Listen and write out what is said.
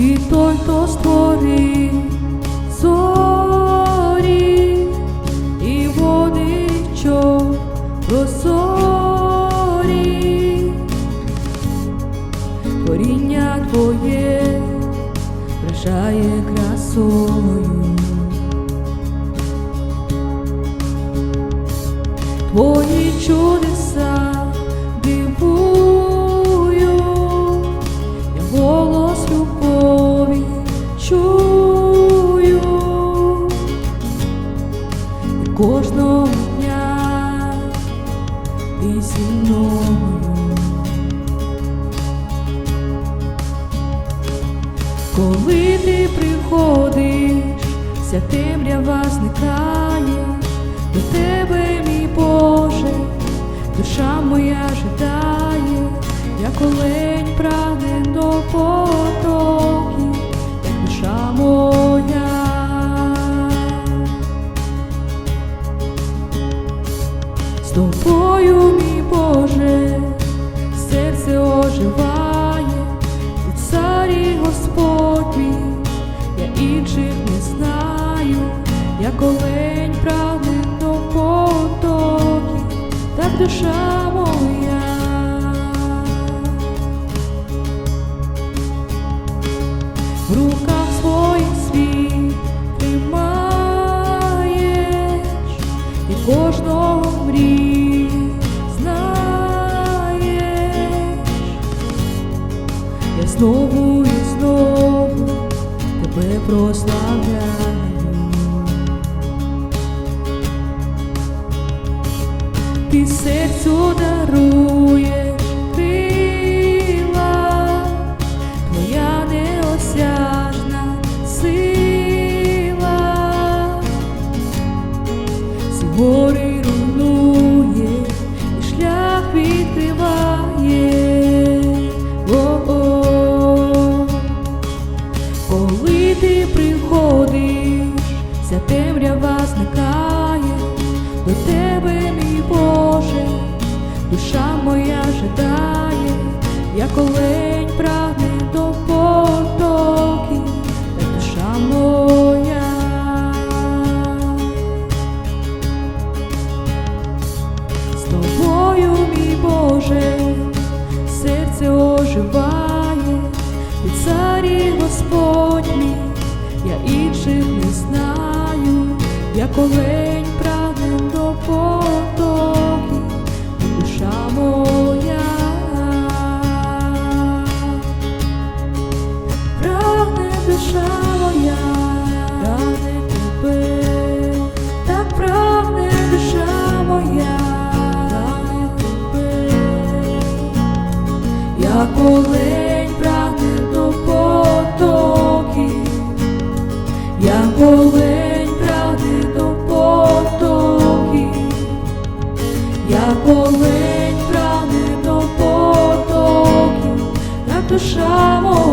ти той, хто створив зорі і води, що прозорі. Творіння твоє вражає красою. Твої чудеса кожного дня. Ти зі мною. Коли ти приходиш, вся темрява зникає. До тебе, мій Боже, душа моя жадає, як олень прагне до потоків, тобою, мій Боже, серце оживає, ти цар і Господь я інших не знаю, як олень прагне до потоків, так душа моя. В руках прославляю. Ти серцю даруєш крила, твоя неосяжна сила, всі гори шлях відкриває. О-о. Коли ти приходиш, вся темрява зникає. До тебе, мій Боже, душа моя жадає, як олень прагне до потоків, та душа моя. З тобою, мій Боже, серце оживає, ти цар і Господь як олень прагне до потоків, душа моя. Прагне душа моя, прагне тебе, так прагне душа моя, прагне тебе, як олень олень прагне до потоків, як душа моя.